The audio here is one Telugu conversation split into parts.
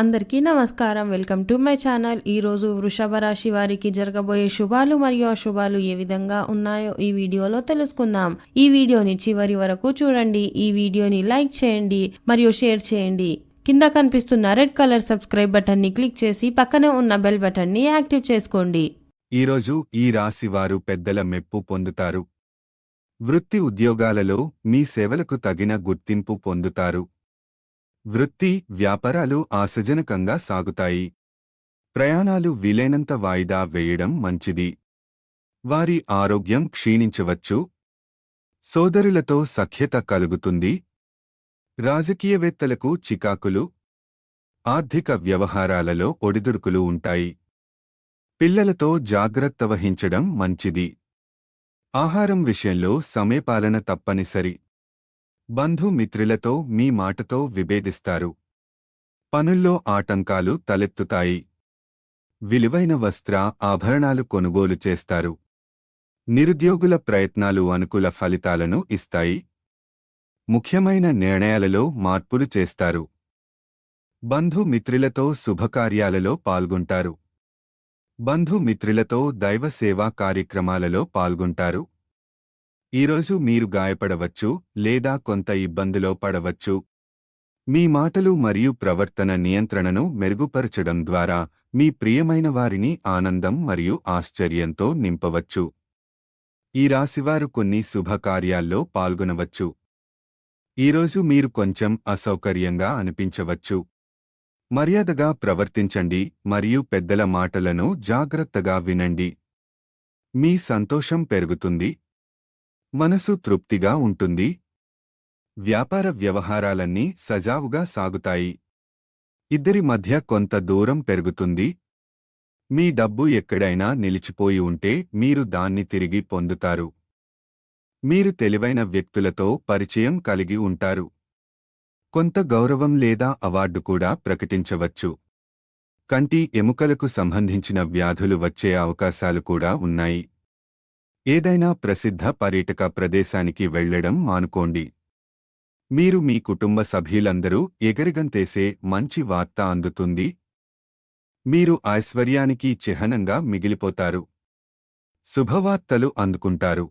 అందరికీ నమస్కారం. Welcome to my channel. ఈ రోజు వృషభ రాశి వారికి జరగబోయే శుభాలు మరియు అశుభాలు ఏ విధంగా ఉన్నాయో ఈ వీడియోలో తెలుసుకుందాం. ఈ వీడియోని చివరి వరకు చూడండి. ఈ వీడియోని లైక్ చేయండి మరియు షేర్ చేయండి. కింద కనిపిస్తున్న రెడ్ కలర్ సబ్స్క్రైబ్ బటన్ని క్లిక్ చేసి పక్కనే ఉన్న బెల్ బటన్ని యాక్టివ్ చేసుకోండి. ఈరోజు ఈ రాశి వారు పెద్దల మెప్పు పొందుతారు. వృత్తి ఉద్యోగాలలో మీ సేవలకు తగిన గుర్తింపు పొందుతారు. వృత్తి వ్యాపారాలు ఆశజనకంగా సాగుతాయి. ప్రయాణాలు వీలైనంత వాయిదా వేయడం మంచిది. వారి ఆరోగ్యం క్షీణించవచ్చు. సోదరులతో సఖ్యత కలుగుతుంది. రాజకీయవేత్తలకు చికాకులు. ఆర్థిక వ్యవహారాలలో ఒడిదుడుకులు ఉంటాయి. పిల్లలతో జాగ్రత్త వహించడం మంచిది. ఆహారం విషయంలో సమయపాలన తప్పనిసరి. బంధుమిత్రులతో మీ మాటతో విభేదిస్తారు. పనుల్లో ఆటంకాలు తలెత్తుతాయి. విలువైన వస్త్ర ఆభరణాలు కొనుగోలు చేస్తారు. నిరుద్యోగుల ప్రయత్నాలు అనుకూల ఫలితాలను ఇస్తాయి. ముఖ్యమైన నిర్ణయాలలో మార్పులు చేస్తారు. బంధుమిత్రులతో శుభకార్యాలలో పాల్గొంటారు. బంధుమిత్రులతో దైవ సేవా కార్యక్రమాలలో పాల్గొంటారు. ఈరోజు మీరు గాయపడవచ్చు లేదా కొంత ఇబ్బందిలో పడవచ్చు. మీ మాటలు మరియు ప్రవర్తన నియంత్రణను మెరుగుపరచడం ద్వారా మీ ప్రియమైన వారిని ఆనందం మరియు ఆశ్చర్యంతో నింపవచ్చు. ఈ రాశివారు కొన్ని శుభకార్యాల్లో పాల్గొనవచ్చు. ఈరోజు మీరు కొంచెం అసౌకర్యంగా అనిపించవచ్చు. మర్యాదగా ప్రవర్తించండి మరియు పెద్దల మాటలను జాగ్రత్తగా వినండి. మీ సంతోషం పెరుగుతుంది మనసు తృప్తిగా ఉంటుంది. వ్యాపార వ్యవహారాలన్నీ సజావుగా సాగుతాయి. ఇద్దరి మధ్య కొంత దూరం పెరుగుతుంది. మీ డబ్బు ఎక్కడైనా నిలిచిపోయి ఉంటే మీరు దాన్ని తిరిగి పొందుతారు. మీరు తెలివైన వ్యక్తులతో పరిచయం కలిగి ఉంటారు. కొంత గౌరవం లేదా అవార్డు కూడా ప్రకటించవచ్చు. కంటి ఎముకలకు సంబంధించిన వ్యాధులు వచ్చే అవకాశాలు కూడా ఉన్నాయి. ఏదైనా ప్రసిద్ధ పర్యాటక ప్రదేశానికి వెళ్ళడం మానుకోండి. మీరు మీ కుటుంబ సభ్యులందరూ ఎగరగంతేసే మంచి వార్త అందుతుంది. మీరు ఐశ్వర్యానికి చిహ్నంగా మిగిలిపోతారు. శుభవార్తలు అందుకుంటారు.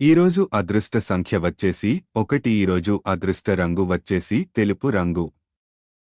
ఈరోజు అదృష్ట సంఖ్య వచ్చేసి ఒకటి ఈరోజు అదృష్ట రంగు వచ్చేసి తెలుపు రంగు.